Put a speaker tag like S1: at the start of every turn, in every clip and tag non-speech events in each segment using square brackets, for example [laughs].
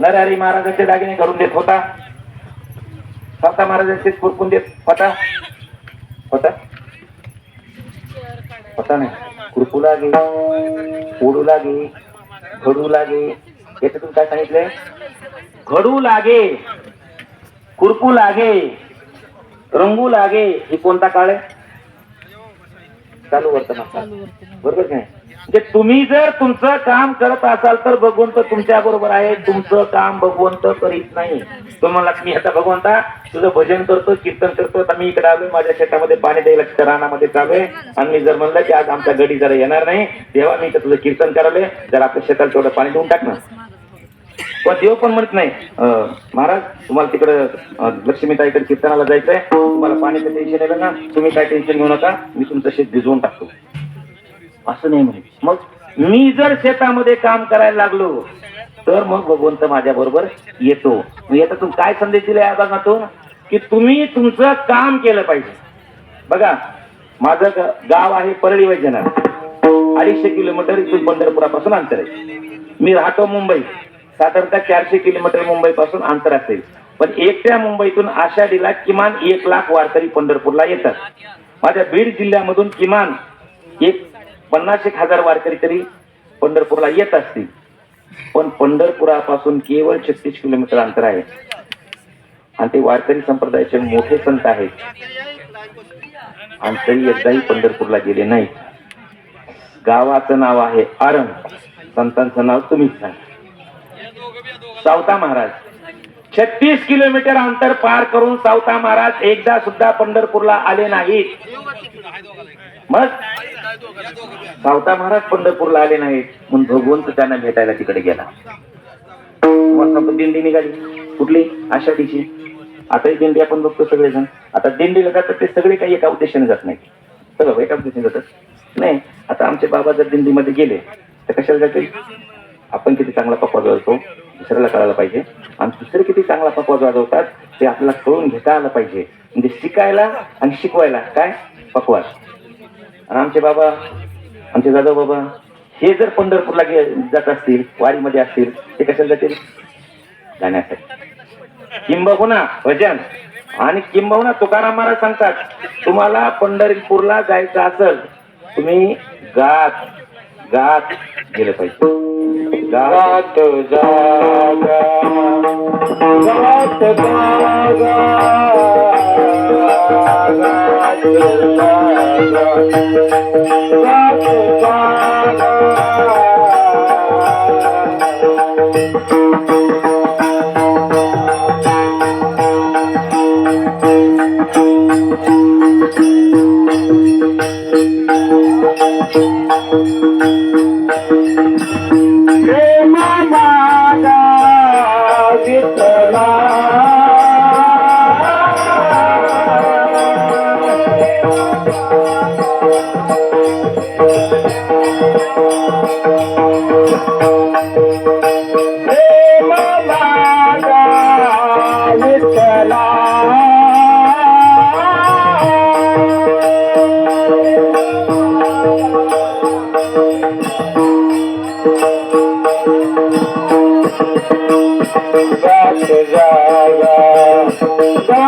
S1: नरहरी महाराजांचे दागिने घडून देत होता. सप्ता महाराजांचे कुरपून देत होता. होता? होता नाही. कुरपू लागे उडू लागे घडू लागे. याच्यातून काय सांगितलंय? घडू लागे कुरपू लागे रंगू लागे. ही कोणता काळ आहे? चालू वर्तमान बरोबर की नाही? म्हणजे तुम्ही जर तुमचं काम करत असाल तर भगवंत तुमच्या बरोबर आहे. तुमचं काम भगवंत करीत नाही. तुम्हाला मी आता भगवंता तुझं भजन करतो कीर्तन करतो. आता मी इकडे आलोय माझ्या शेतामध्ये पाणी द्यायला रानामध्ये रानामध्ये आहे आणि मी जर म्हणलं की आज आमचा गडी जरा येणार नाही तेव्हा मी तुझं कीर्तन करायला जर आपल्या शेताला तेवढं पाणी देऊन टाक ना. पण देव पण म्हणत नाही अं, महाराज तुम्हाला तिकडं लक्ष्मीताईकडे कीर्तनाला जायचंय. तुम्हाला पाण्याचं टेन्शन येलं ना. तुम्ही काय टेन्शन घेऊ नका. मी तुमचं शेत भिजवून टाकतो. असं नाही म्हणे मग मी जर शेतामध्ये काम करायला लागलो तर मग भगवंत माझ्या बरोबर येतो. मग याच्यातून काय संदेश दिला या भागातून? की तुम्ही तुमचं काम केलं पाहिजे. बघा माझं गाव आहे परळी वैजनाथ. अडीचशे किलोमीटर इथून पंढरपुरापासून अंतर आहे. मी राहतो मुंबई. साधारणतः चारशे किलोमीटर मुंबई पासून अंतर असेल. पण एकट्या मुंबईतून आषाढीला किमान एक लाख वारकरी पंढरपूरला येतात. माझ्या बीड जिल्ह्यामधून किमान एक पन्नास एक हजार वारकरी तरी पंढरपूरला येत असतील. पण पंढरपुरापासून केवळ छत्तीस किलोमीटर अंतर आहे. आणि ते वारकरी संप्रदायाचे मोठे संत आहेत. आणि तरी एकदाही पंढरपूरला गेले नाही गावाचं नाव आहे आरंग. संतांचं नाव तुम्हीच सांगा. सावता महाराज. छत्तीस किलोमीटर अंतर पार करून सावता महाराज एकदा सुद्धा पंढरपूरला आले नाहीत. मग? सावता महाराज पंढरपूरला आले नाहीत म्हणून भगवंत त्यांना भेटायला तिकडे गेला. दिंडी निघाली. कुठली? आषाढीची. आताही दिंडी आपण बघतो सगळेजण. आता दिंडीला जातात ते सगळे काही एका उद्देशाने जात नाही सगळं एका उद्देशाने जातात. नाही आता आमचे बाबा जर दिंडीमध्ये गेले तर कशाला जातील? आपण किती चांगला पप्पा वाजवतो दुसऱ्याला कळायला पाहिजे. आणि दुसरे किती चांगला पप्पा वाजवतात ते आपल्याला कळून घेता आलं पाहिजे. म्हणजे शिकायला आणि शिकवायला काय? पकवास. आणि आमचे बाबा आमचे जाधव बाबा हे जर पंढरपूरला गे जात असतील वारीमध्ये असतील ते कशाला जातील? जाण्यासाठी. किंबहुना भजन. आणि किंबहुना तुकाराम महाराज सांगतात तुम्हाला पंढरपूरला जायचं असेल तुम्ही गात गात गेलं पाहिजे. गात. जागा गात जागा गात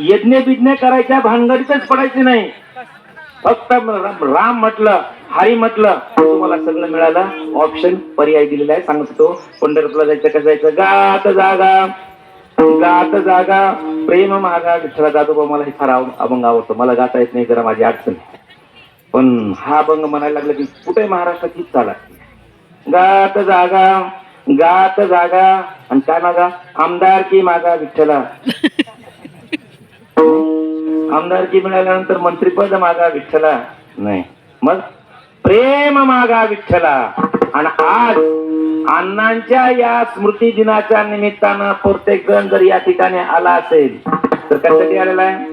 S1: यज्ञ बिज्ञ करायच्या भानगडीतच पडायची नाही. फक्त राम म्हटलं हरी म्हटलं तुम्हाला सगळं मिळालं. ऑप्शन पर्याय दिलेला आहे सांग होतो. पंढरपूरला जायचं कसं जायचं? गात जागा. गात जागा. प्रेम मागा विठ्ठला जातो मला हे फार अभंग आवडतो. मला गाता येत नाही जरा माझी अडचण. पण हा अभंग म्हणायला लागला की कुठे महाराष्ट्रात हीच चाला? गात जागा. गात जागा. आणि काय मागा? आमदार की मागा विठ्ठला? आमदारकी मिळाल्यानंतर मंत्रीपद मागा विठ्ठला? नाही. मग प्रेम मागा विठ्ठला. आणि आज अण्णांच्या या स्मृती दिनाच्या निमित्तानं प्रत्येक जण जर या ठिकाणी आला असेल तर कशासाठी आलेला आहे?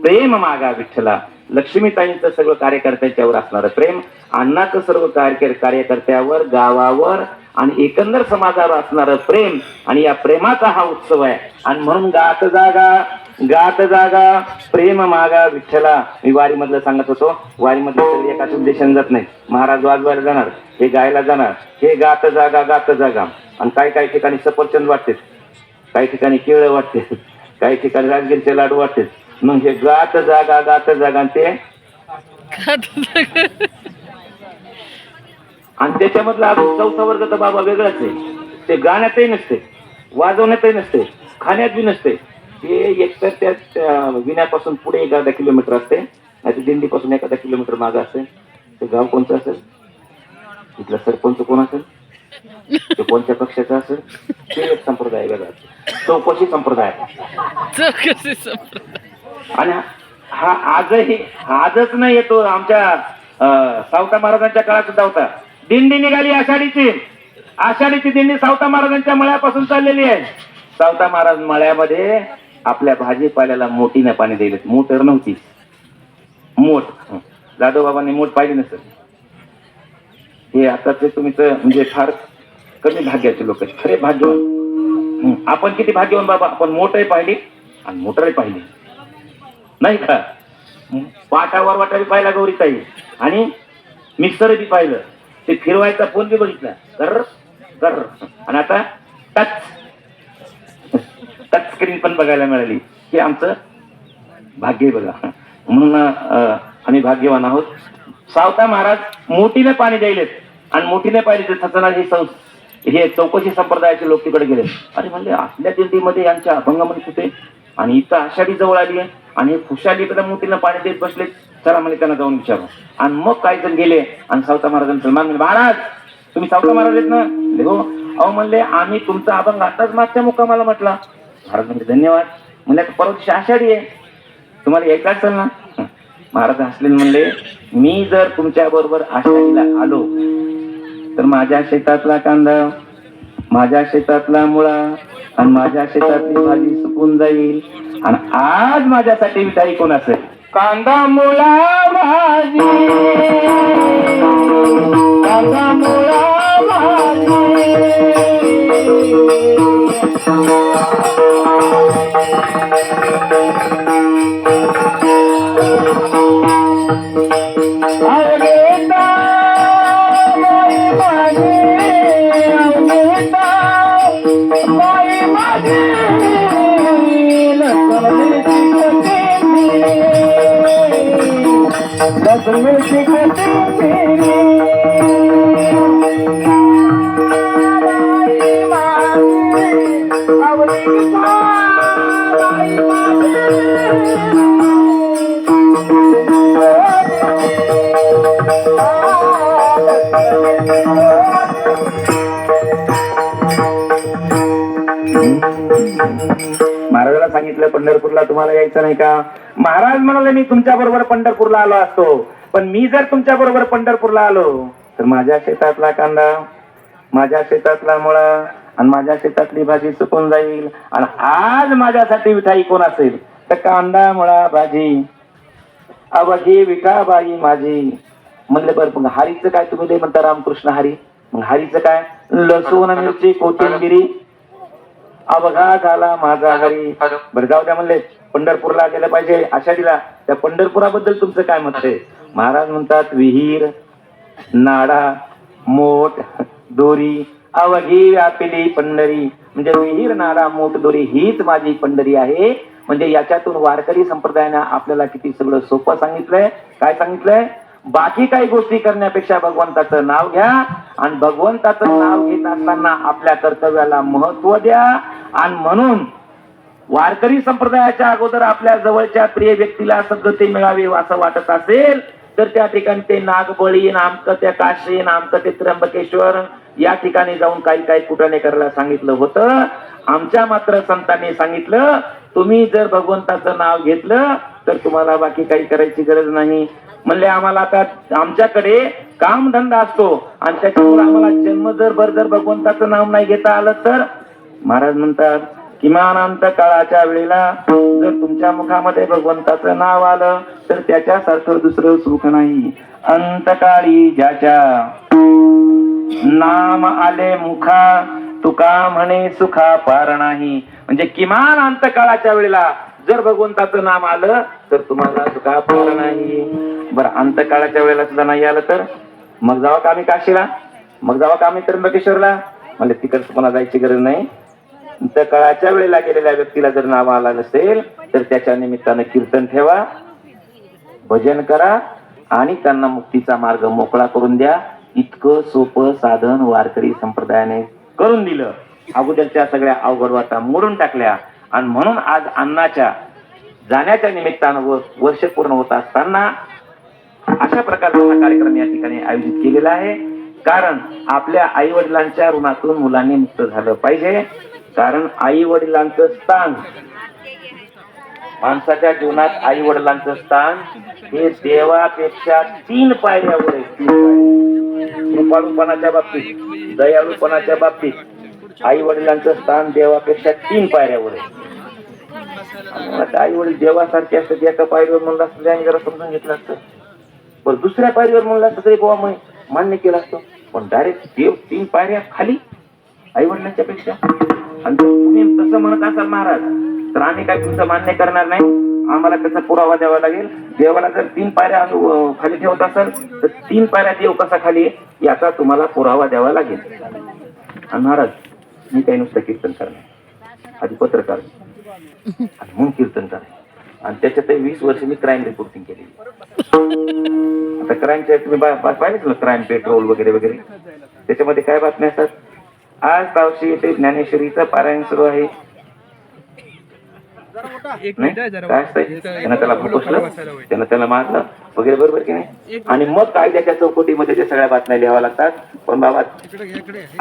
S1: प्रेम मागा विठ्ठला. लक्ष्मीताईंचं सगळं कार्यकर्त्यांच्यावर असणारं प्रेम. अण्णाचं सर्व कार्यकर्त्यावर गावावर आणि एकंदर समाजावर असणारं प्रेम. आणि या प्रेमाचा हा उत्सव आहे. आणि म्हणून गात जागा. गात जागा प्रेम मागा विठ्ठला. मी वारी मधलं सांगत होतो. वारी मधले एकाच उद्देशाने जात नाही. महाराज वाजवायला जाणार हे गायला जाणार. हे गात जागा गात जागा. आणि काही काही ठिकाणी सफरचंद वाटते. काही ठिकाणी केळं वाटते. काही ठिकाणी राजगिरीचे लाडू वाटते. मग हे गात जागा गात जागा आणि ते आणि त्याच्यामधला चौथा वर्ग तर बाबा वेगळाच आहे. ते गाण्यातही नसते वाजवण्यातही नसते खाण्यात बी नसते. ते एकतर त्या त्या विण्यापासून पुढे एक अर्धा किलोमीटर असते. नाही दिंडीपासून एखादा किलोमीटर मागं असते ते गाव कोणतं असेल? इथला सरपंच कोण असेल? ते कोणत्या पक्षाचा असेल? ते एक संप्रदाय वेगळा चौकशी संप्रदाय.
S2: चौकशी संप्रदाय.
S1: आणि हा आजही आजच नाही येतो आमच्या सावता महाराजांच्या काळात सुद्धा होता. दिंडी निघाली आषाढीची. आषाढीची दिंडी सावता महाराजांच्या मळ्यापासून चाललेली आहे. सावता महाराज मळ्यामध्ये आपल्या भाजीपाल्याला मोठीने पाणी दिले मोटर नव्हती. मोठ. जाधव बाबांनी मोठ पाहिजे नसेल. हे आताचे तुम्ही तर म्हणजे फार कमी भाग्याचे लोक खरे भाग्यवान. आपण किती भाग्यवान बाबा? आपण मोठही पाहिली आणि मोटरही पाहिली. नाही का? पाटावर वाटा बी पाहिला गौरीताई. आणि मिक्सर बी पाहिलं. ते फिरवायचा फोन बी बघितला. कर कर आणि आता टच. टच स्क्रीन पण बघायला मिळाली. हे आमचं भाग्य बघा. म्हणून आम्ही भाग्यवान आहोत. सावता महाराज मोठीने पाणी द्यायलेत. आणि मोठीने पाहिजे ते सचना हे हे चौकशी संप्रदायाचे लोक तिकडे गेले. अरे म्हणजे आपल्या दिंडीमध्ये यांच्या अभंगामध्ये कुठे? आणि इथं आषाढी जवळ आली आहे. आणि हे खुशाली इकडे मोठीनं पाणी देत बसले चला म्हणजे त्यांना जाऊन विचारू. आणि मग काही जण गेले. आणि सावता महाराजांचं मान म्हणले, महाराज तुम्ही सावता महाराज आहेत ना? हो. अहो म्हणले आम्ही तुमचा अभंग आताच मागच्या मुक्कामाला म्हटला. महाराज म्हणजे धन्यवाद म्हणजे परवा दिवशी आषाढी आहे. तुम्हाला यायचं असेल ना? [laughs] महाराज हसले म्हणले मी जर तुमच्या बरोबर आषाढीला आलो तर माझ्या शेतातला कांदा माझ्या शेतातला मुळा आणि माझ्या शेतातली भाजी सुकून जाईल आणि आज माझ्यासाठी विचारी कोण असेल? कांदा मुळा भाजी. तुम्हाला यायचं नाही का? महाराज म्हणाले मी तुमच्या बरोबर पंढरपूरला आलो असतो. पण मी जर तुमच्या बरोबर पंढरपूरला आलो तर माझ्या शेतातला कांदा माझ्या शेतातला मुळा आणि माझ्या शेतातली भाजी सुकून जाईल. आणि आज माझ्यासाठी मिठाई कोण असेल? तर कांदा मुळा भाजी. अवघी विठाबाई माझी. म्हणले बरं मग हरीचं काय तुम्ही म्हणता रामकृष्ण हरी? मग हरीचं काय? लसूण मिरची कोथिंबिरी. अवघा झाला माझा हरी. बरं जाऊ द्या म्हणले. पंढरपूरला गेलं पाहिजे आषाढीला. त्या पंढरपुराबद्दल तुमचं काय मत आहे? महाराज म्हणतात विहीर नाडा मोठ दोरी अवघी व्यापिली पंढरी. म्हणजे विहीर नाडा मोठ दोरी हीच माझी पंढरी आहे. म्हणजे याच्यातून वारकरी संप्रदायानं आपल्याला किती सगळं सोपं सांगितलंय. काय सांगितलंय? बाकी काही गोष्टी करण्यापेक्षा भगवंताचं नाव घ्या आणि भगवंताचं नाव घेत असताना आपल्या कर्तव्याला महत्त्व द्या. आणि म्हणून वारकरी संप्रदायाच्या अगोदर आपल्या जवळच्या प्रिय व्यक्तीला सद्गती मिळावी असं वाटत असेल तर त्या ठिकाणी ते नागबळी नामक त्या काशी नामक ते त्र्यंबकेश्वर या ठिकाणी जाऊन काही काही कुटाने करायला सांगितलं होतं. आमच्या मात्र संतांनी सांगितलं तुम्ही जर भगवंताचं नाव घेतलं तर तुम्हाला बाकी काही करायची गरज नाही. म्हणले आम्हाला आता आमच्याकडे कामधंदा असतो आणि त्याच्यावर आम्हाला जन्म जर भर जर भगवंताचं नाव नाही घेता आलं तर? महाराज म्हणतात किमान अंत काळाच्या वेळेला जर तुमच्या मुखामध्ये भगवंताचं नाव आलं तर त्याच्यासारखं दुसरं सुख नाही. अंतकाळी ज्याच्या नाम आले मुखा तुका म्हणे सुखा पार नाही. म्हणजे किमान अंतकाळाच्या वेळेला जर भगवंताचं नाम आलं तर तुम्हाला सुखा पार नाही. बरं अंतकाळाच्या वेळेला सुद्धा नाही आलं तर? मग जावा का आम्ही काशीला? मग जावा का आम्ही त्र्यंबकेश्वरला? म्हणजे तिकडचं तुम्हाला जायची गरज नाही. सकाळच्या वेळेला गेलेल्या व्यक्तीला जर नाव आला नसेल तर त्याच्या निमित्तानं कीर्तन ठेवा भजन करा आणि त्यांना मुक्तीचा मार्ग मोकळा करून द्या. इतकं सोपं साधन वारकरी संप्रदायाने करून दिलं. अगोदरच्या सगळ्या अवघड वाटा मोडून टाकल्या. आणि म्हणून आज अन्नाच्या जाण्याच्या निमित्तानं व वर्ष पूर्ण होत असताना अशा प्रकारचा हा कार्यक्रम या ठिकाणी आयोजित केलेला आहे. कारण आपल्या आई वडिलांच्या ऋणातून मुलांनी मुक्त झालं पाहिजे. कारण आई वडिलांचं स्थान. माणसाच्या जीवनात आई वडिलांचं स्थान हे देवापेक्षा तीन पायऱ्यावर आहे. कृपाळूपणाच्या बाबतीत दयाळूपणाच्या बाबतीत आई वडिलांचं स्थान देवापेक्षा तीन पायऱ्यावर आहे. आई वडील देवासारखे असतात एका पायरीवर म्हणलं असतं त्याने जरा समजून घेतलं असतं. पण दुसऱ्या पायरीवर म्हणलं असतं तरी बाबा मग मान्य केलं असतं. पण डायरेक्ट देव तीन पायऱ्या खाली आई वडिलांच्या पेक्षा आणि तुम्ही तसं म्हणत असाल महाराज तर आम्ही काय तुमचं मान्य करणार नाही? आम्हाला त्याचा पुरावा द्यावा लागेल. देवाला जर तीन पायऱ्या अनु- खाली ठेवत असाल तर तीन पायऱ्या देव कसा खाली याचा तुम्हाला पुरावा द्यावा लागेल. आणि महाराज मी काही नुसतं कीर्तन करणार. आधी पत्रकार. आणि कीर्तन करणार. आणि त्याच्यात वीस वर्ष मी क्राईम रिपोर्टिंग केली आता क्राईमच्या तुम्ही बा- पाहिलेच ना क्राईम पेट्रोल वगैरे वगैरे. त्याच्यामध्ये काय बातम्या असतात? आज पावशी येथे ज्ञानेश्वरीचं पारायण सुरू आहे. त्याला फुकसलं त्यानं त्याला मारलं? वगैरे बरोबर की नाही? आणि मग कायद्याच्या चौकटीमध्ये त्या सगळ्या बातम्या लिहाव्या लागतात. पण बाबा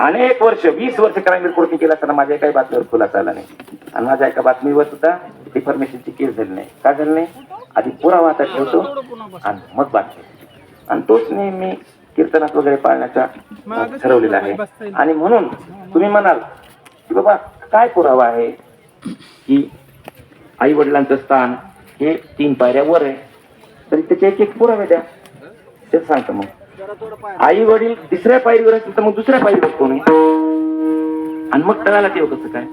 S1: अनेक वर्ष वीस वर्ष क्राईम रिपोर्टिंग केलं असताना माझ्या काही बातमीवर खुलासा आला नाही. आणि माझ्या एका बातमीवर सुद्धा डिफॉर्मेशनची केस झाली नाही. का झाली नाही? आधी पुरावा आता ठेवतो आणि मग बातमी. आणि तोच नेहमी कीर्तनात वगैरे पाळण्याचा ठरवलेला आहे. आणि म्हणून तुम्ही म्हणाल की बाबा काय पुरावा आहे की आई वडिलांचं स्थान हे तीन पायऱ्या वर आहे? तरी त्याचे एक एक पुरावे द्या. ते सांगतो मग. आई वडील तिसऱ्या पायरीवर असतील तर मग दुसऱ्या पायरीवर कोण आहे? आणि मग तळाला देव कसं काय?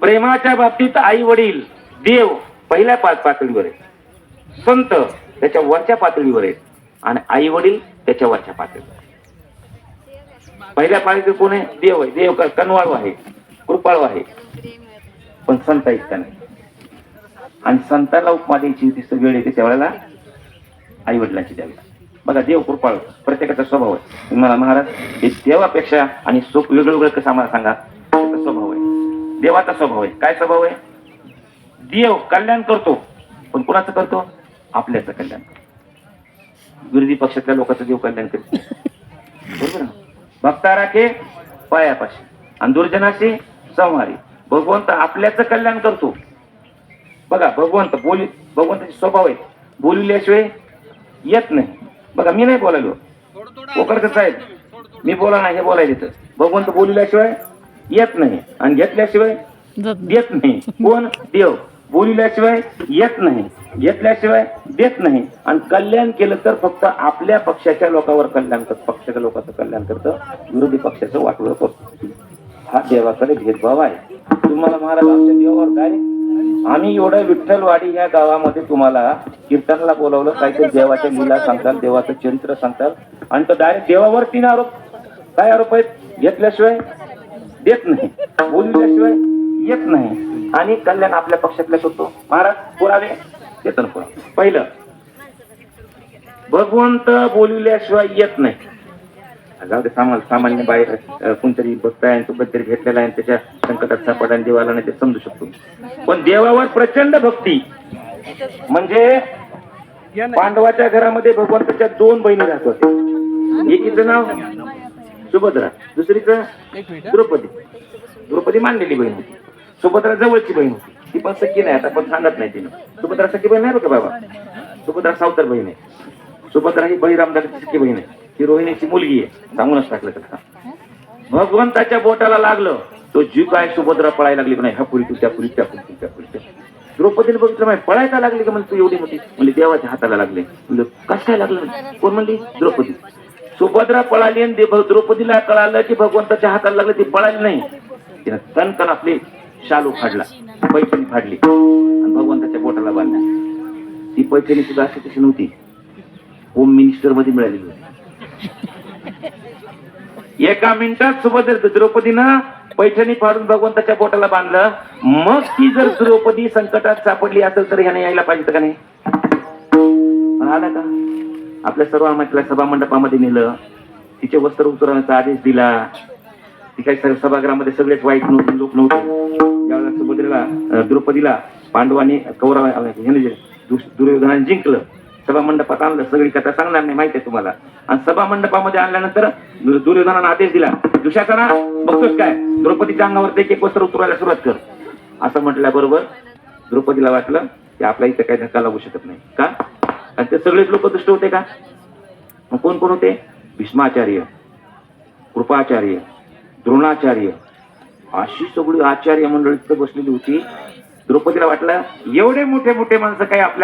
S1: प्रेमाच्या बाबतीत आई वडील देव पहिल्या पाच पातळीवर आहे संत त्याच्या वरच्या पातळीवर आहेत. आणि आई वडील त्याच्या वरच्या पातळीवर. पहिल्या पाळीचं कोण आहे? देव आहे. देव कनवाळू आहे. कृपाळू आहे. पण संत इतका नाही? आणि संतांना उपमा द्यायची होती वेळ येते त्यावेळेला आई वडिलांची द्यावी बघा देव कृपाळू प्रत्येकाचा स्वभाव आहे. मला महाराज हे देवापेक्षा आणि सुख वेगळं वेगळं कसं आम्हाला सांगा? त्याचा स्वभाव आहे. देवाचा स्वभाव आहे. काय स्वभाव आहे? देव कल्याण करतो. पण कुणाचं करतो? आपल्याचं कल्याण विरोधी पक्षातल्या लोकांचं देव कल्याण करतो बरोबर ना? भक्ता राखे पायापाशी. आणि दुर्जनाशी संहारी भगवंत आपल्याचं कल्याण करतो. बघा भगवंत बोली भगवंताचे स्वभाव आहे. बोलिल्याशिवाय येत नाही. बघा मी नाही बोलायलो. कोकरकर साहेब मी बोला नाही हे बोलायला तर भगवंत बोलिल्याशिवाय येत नाही. आणि घेतल्याशिवाय देत नाही. कोण? देव. बोलिल्याशिवाय येत नाही घेतल्याशिवाय देत नाही. आणि कल्याण केलं तर फक्त आपल्या पक्षाच्या लोकांवर कल्याण करत पक्षाच्या लोकांचं कल्याण करतं विरोधी पक्षाचं वाटवं करतो. हा देवाकडे भेदभाव आहे. तुम्हाला महाराज आमच्या देवावर काय? आम्ही एवढं विठ्ठलवाडी ह्या गावामध्ये तुम्हाला कीर्तनाला बोलावलं काहीतरी देवाच्या मुला सांगताल देवाचं चरित्र सांगताल. आणि तो डायरेक्ट देवावर तीन आरोप काय आरोप आहेत? घेतल्याशिवाय देत नाही. बोलल्याशिवाय येत नाही. आणि कल्याण आपल्या पक्षातल्या करतो महाराज पुरावे? देतो ना पुरावे. पहिलं भगवंत बोलविल्याशिवाय येत नाही. जाऊ दे सामान्य सामान्य बाहेर कोणतरी बघताय आणि सोबत तरी घेतलेला आहे आणि त्याच्या संकटात सापडा आणि देवाला नाही ते समजू शकतो. पण देवावर प्रचंड भक्ती. म्हणजे पांडवाच्या घरामध्ये भगवंताच्या दोन बहिणी राहत होत्या. एकीचं नाव सुभद्रा दुसरीचं द्रौपदी. द्रौपदी मांडलेली बहीण होती. सुभद्रा जवळची बहीण होती. ती पण सखी नाही आता पण सांगत नाही तिने. सुभद्रा सखी बहीण नाही बरं बाबा? सुभद्रा सावतर बहीण आहे. सुभद्रा ही बहिरामदाची सखी बहीण आहे. ती रोहिणीची मुलगी आहे. सांगूनच टाकलं त्याचा भगवंताच्या बोटाला लागलं. तो जीव काय सुभद्रा पळायला लागली की नाही? ह्या पुरी त्या पुरी त्या पुरी त्या पुरी द्रौपदीने बघितलं माहिती पळायला लागली का म्हणजे तू एवढी मोठी? म्हणजे देवाच्या हाताला लागले. म्हणजे कसं काय लागलं कोण म्हणली? द्रौपदी. सुभद्रा पळाली आणि द्रौपदीला कळालं की भगवंताच्या हाताला लागलं ती पळाली नाही. तिनं कणकण आपली शालू फाडला पैठणी फाडली. आणि भगवंताच्या बोटाला बांधला. ती पैठणी सुद्धा अशी तशी नव्हती. होम मिनिस्टरमध्ये मिळालेली होती. एका मिनिटात सुभद्र द्रौपदीनं पैठणी फाडून भगवंताच्या बोटाला बांधलं मग ती जर द्रौपदी संकटात सापडली असेल तर ह्याने यायला पाहिजे का नाही? आला का? आपल्या सर्व म्हटलं सभा मंडपामध्ये नेलं तिचे वस्त्र उतरवण्याचा आदेश दिला ती काही सभागृहामध्ये सगळेच वाईट नव्हते लोक नव्हते. ज्यावेळेला सुभद्रेला द्रौपदीला पांडवांनी कौरव ह्याने दुर्योधनाने जिंकलं सभा मंडपात आणलं सगळी कथा सांगणार नाही माहिती आहे तुम्हाला. आणि सभा मंडपामध्ये आणल्यानंतर दुर्योधनानं आदेश दिला दुशासना बघतोस काय? द्रौपदीच्या अंगावर एक एक वस्त्र उतरायला सुरुवात कर. असं म्हटल्याबरोबर द्रौपदीला वाटलं की आपल्या इथं काही धक्का लागू शकत नाही. का? आणि ते सगळेच लोक दुष्ट होते का? मग कोण कोण होते? भीष्माचार्य कृपाचार्य द्रोणाचार्य. अशी सगळी आचार्य मंडळी बसलेली होती. द्रौपदीला वाटलं एवढे मोठे मोठे माणसं काही आपल्या